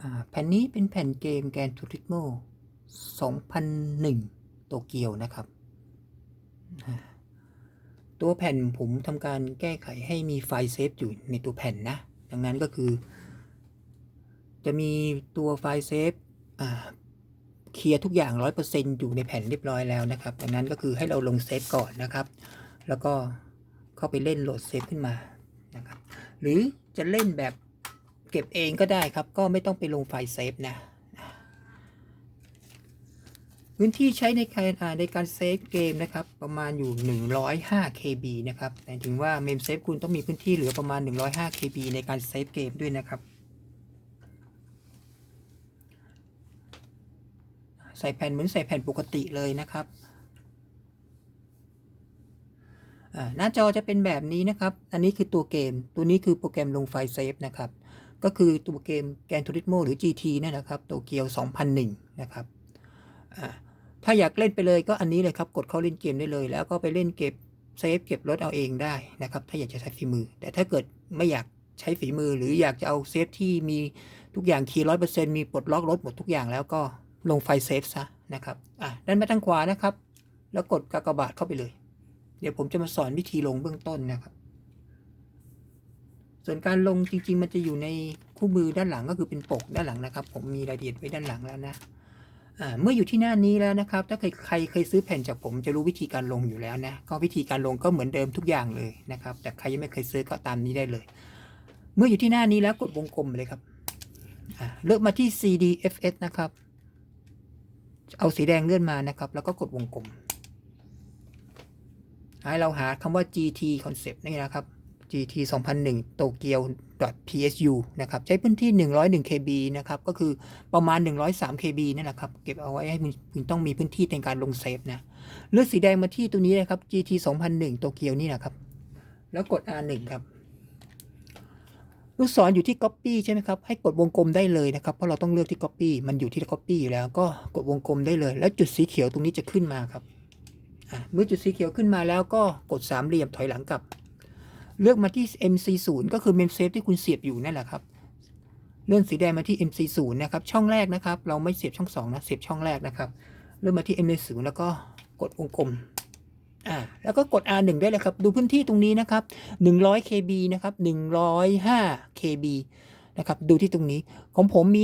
อ่าแผ่นนี้เป็นแผ่นเกมแกนทูริ s โม2001 โตเกียวนะครับอ่าตัวแผ่นผมทำการแก้ไขให้มีไฟล์เซฟอยู่ในตัวแผ่นนะ ดังนั้นก็คือ จะมีตัวไฟล์เซฟอ่าเคลียร์ทุกอย่าง 100%อยู่ในแผ่นเรียบร้อยแล้วนะครับ ดังนั้นก็คือให้เราลงเซฟก่อนนะครับ แล้วก็เข้าไปเล่นโหลดเซฟขึ้นมานะครับ หรือจะเล่นแบบ เก็บเองก็ได้ครับ ก็ไม่ต้องไปลงไฟล์เซฟนะ พื้นที่ใช้ในการในการเซฟเกมนะครับ ประมาณอยู่ 105 KB นะครับแต่ถึงว่าเมมเซฟคุณต้องมีพื้นที่เหลือประมาณ 105 KB ในการเซฟเกมด้วยนะครับ ใส่แผ่นเหมือนใส่แผ่นปกติเลยนะครับหน้าจอจะเป็นแบบนี้นะครับ อันนี้คือตัวเกม ตัวนี้คือโปรแกรมลงไฟล์เซฟนะครับ ก็คือตัวเกมแกนทูริ s โมหรือ GT นั่นนะครับโตเกียว 2001 นะครับถ้าอยากเล่นไปเลยก็อันนี้เลยครับ กดเข้าเล่นเกมได้เลย แล้วก็ไปเล่นเก็บเซฟเก็บรถเอาเองได้นะครับ ถ้าอยากจะใช้ฝีมือ แต่ถ้าเกิดไม่อยากใช้ฝีมือ หรืออยากจะเอาเซฟที่มีทุกอย่างคีย์ร้อยเปอร์เซ็นต์มีปลดล็อกรถหมดทุกอย่างแล้วก็ลงไฟเซฟซะนะครับอะด้านมาทางขวานะครับ แล้วกดกากบาทเข้าไปเลย เดี๋ยวผมจะมาสอนวิธีลงเบื้องต้นนะครับ ส่วนการลงจริง ๆ มันจะอยู่ในคู่มือด้านหลังก็คือเป็นปกด้านหลังนะครับ ผมมีรายละเอียดไว้ด้านหลังแล้วนะเมื่ออยู่ที่หน้านี้แล้วนะครับ ถ้าใครใครเคยซื้อแผ่นจากผมจะรู้วิธีการลงอยู่แล้วนะ ก็วิธีการลงก็เหมือนเดิมทุกอย่างเลยนะครับ แต่ใครยังไม่เคยซื้อก็ตามนี้ได้เลย เมื่ออยู่ที่หน้านี้แล้วกดวงกลมเลยครับเลือกมาที่ CDFS นะครับ เอาสีแดงเลื่อนมานะครับ แล้วก็กดวงกลมให้เราหาคำว่า GT Concept นี่นะครับ GT 2001โตเกียว .psu นะครับ ใช้พื้นที่ 101 KB นะครับ ก็คือประมาณ 103 KB นั่นแหละครับ เก็บเอาไว้ให้คุณต้องมีพื้นที่ในการลงเซฟนะ เลือกสีแดงมาที่ตัวนี้นะครับ GT 2001โตเกียวนี่นะครับ แล้วกด R1 ครับ ลูกศรอยู่ที่ Copy ใช่ไหมครับ ให้กดวงกลมได้เลยนะครับ เพราะเราต้องเลือกที่ Copy มันอยู่ที่ Copy อยู่แล้ว ก็กดวงกลมได้เลย แล้วจุดสีเขียวตรงนี้จะขึ้นมาครับเมื่อจุดสีเขียวขึ้นมาแล้วก็กดสามเหลี่ยมถอยหลังกลับ เลือกมาที่ MC0 ก็คือ Mem Safe ที่คุณเสียบอยู่นั่นแหละครับ เลื่อนสีแดงมาที่ MC0 นะครับ ช่องแรกนะครับ เราไม่เสียบช่อง2นะเสียบช่องแรกนะครับ เลื่อนมาที่ MC0 แล้วก็กดวงกลมอ่าแล้วก็กด R1 ได้เลยครับ ดูพื้นที่ตรงนี้นะครับ 100 KB นะครับ 105 KB นะครับ ดูที่ตรงนี้ ของผมมี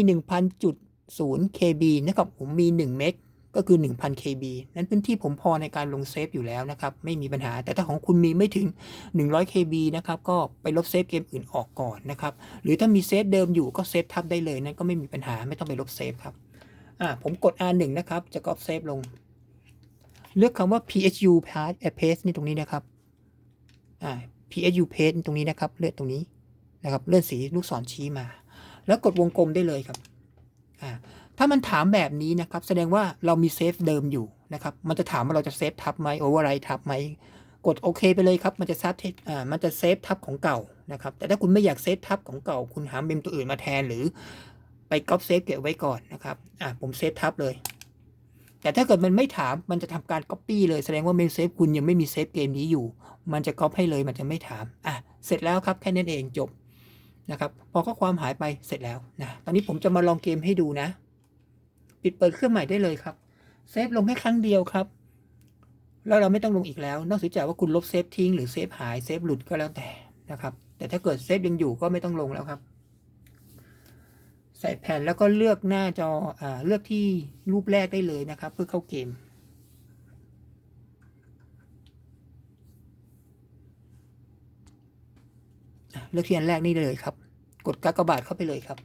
1,000.0 KB นะครับ ผมมี1เมก ก็คือ 1,000 KB นั้นพื้นที่ผมพอในการลงเซฟอยู่แล้วนะครับ ไม่มีปัญหา แต่ถ้าของคุณมีไม่ถึง 100 KB นะครับ ก็ไปลบเซฟเกมอื่นออกก่อนนะครับ หรือถ้ามีเซฟเดิมอยู่ก็เซฟทับได้เลย นั่นก็ไม่มีปัญหา ไม่ต้องไปลบเซฟครับ อ่า ผมกด R1 นะครับ จะก๊อปเซฟลง เลือกคำว่า PSU paste นี่ตรงนี้นะครับ อ่า PSU paste ตรงนี้นะครับ เลือกตรงนี้นะครับ เลื่อนสีลูกศรชี้มา แล้วกดวงกลมได้เลยครับ อ่า ถ้ามันถามแบบนี้นะครับ แสดงว่าเรามีเซฟเดิมอยู่นะครับ มันจะถามว่าเราจะเซฟทับไหมโอเวอร์ไรทับไหมกดโอเคไปเลยครับ มันจะซับอ่ามันจะเซฟทับของเก่านะครับ แต่ถ้าคุณไม่อยากเซฟทับของเก่า คุณหาเมมตัวอื่นมาแทนหรือไปก๊อปเซฟเก็บไว้ก่อนนะครับอ่าผมเซฟทับเลย แต่ถ้าเกิดมันไม่ถามมันจะทำการ Copy เลยแสดงว่าเมมเซฟคุณยังไม่มีเซฟเกมนี้อยู่ มันจะก๊อปให้เลยมันจะไม่ถามอะเสร็จแล้วครับแค่นั้นเองจบนะครับ พอข้อความหายไปเสร็จแล้วนะตอนนี้ผมจะมาลองเกมให้ดูนะ ปิดเปิดเครื่องใหม่ได้เลยครับเซฟลงแค่ครั้งเดียวครับ แล้วเราไม่ต้องลงอีกแล้ว นอกจากว่าคุณลบเซฟทิ้งหรือเซฟหายเซฟหลุดก็แล้วแต่นะครับ แต่ถ้าเกิดเซฟยังอยู่ก็ไม่ต้องลงแล้วครับ ใส่แผ่นแล้วก็เลือกหน้าจออเลือกที่รูปแรกได้เลยนะครับ เพื่อเข้าเกมเลือกที่อันแรกนี่เลยครับ กดกากบาทเข้าไปเลยครับ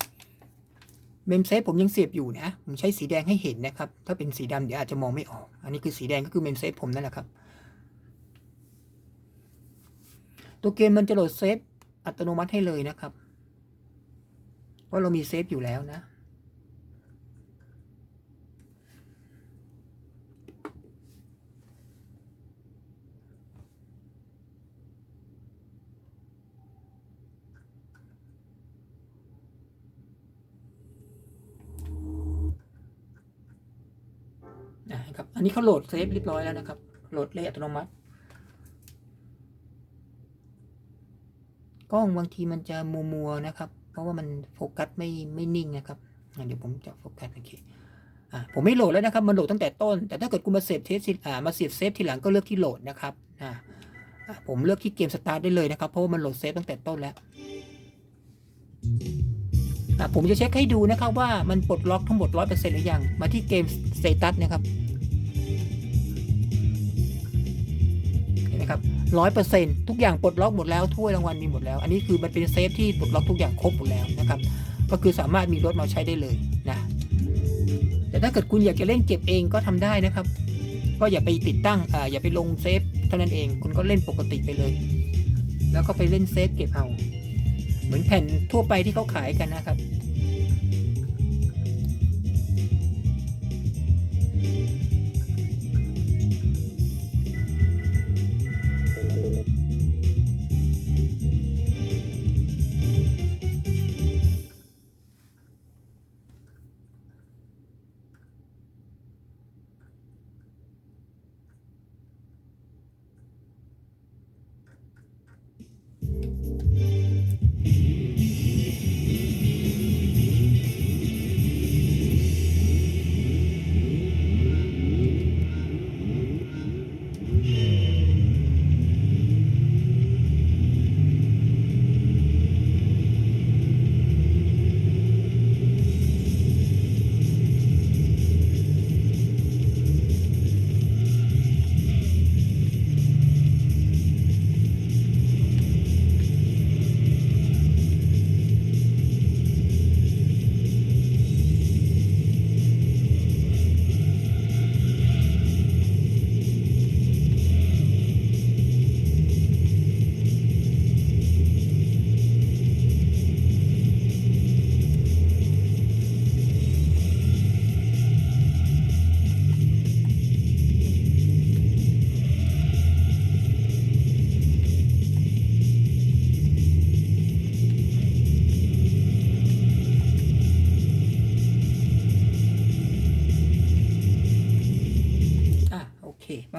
เมมเซฟผมยังเสียบอยู่นะ ผมใช้สีแดงให้เห็นนะครับ ถ้าเป็นสีดำเดี๋ยวอาจจะมองไม่ออก อันนี้คือสีแดงก็คือเมมเซฟผมนั่นแหละครับ ตัวเกมมันจะโหลดเซฟอัตโนมัติให้เลยนะครับ เพราะเรามีเซฟอยู่แล้วนะ นะครับ อันนี้เขาโหลดเซฟเรียบร้อยแล้วนะครับ โหลดเลขอัตโนมัติ กล้องบางทีมันจะมัวๆนะครับ เพราะว่ามันโฟกัสไม่ไม่นิ่งนะครับ เดี๋ยวผมจะโฟกัสโอเคอะผมไม่โหลดแล้วนะครับ มันโหลดตั้งแต่ต้น แต่ถ้าเกิดคุณมาเซฟเทสอ่ามาเสียบเซฟทีหลังก็เลือกที่โหลดนะครับอ่าผมเลือกที่เกมสตาร์ทได้เลยนะครับ เพราะว่ามันโหลดเซฟตั้งแต่ต้นแล้ว ผมจะเช็คให้ดูนะครับว่ามันปลดล็อกทั้งหมด 100%หรือยัง มาที่เกมสเตตัสนะครับเห็นไหมครับร้อยเปอร์เซ็นทุกอย่างปลดล็อกหมดแล้วถ้วยรางวัลมีหมดแล้ว อันนี้คือมันเป็นเซฟที่ปลดล็อกทุกอย่างครบหมดแล้วนะครับก็คือสามารถมีรถมาใช้ได้เลยนะแต่ถ้าเกิดคุณอยากจะเล่นเก็บเองก็ทำได้นะครับ ก็อย่าไปติดตั้งอ่าอย่าไปลงเซฟเท่านั้นเองคุณก็เล่นปกติไปเลย แล้วก็ไปเล่นเซฟเก็บเอา เหมือนแผ่นทั่วไปที่เขาขายกันนะครับ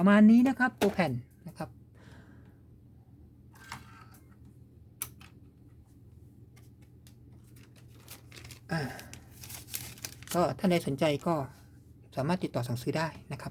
ประมาณนี้นะครับตัวแผ่นนะครับ ก็ถ้าใดสนใจก็สามารถติดต่อสั่งซื้อได้นะครับ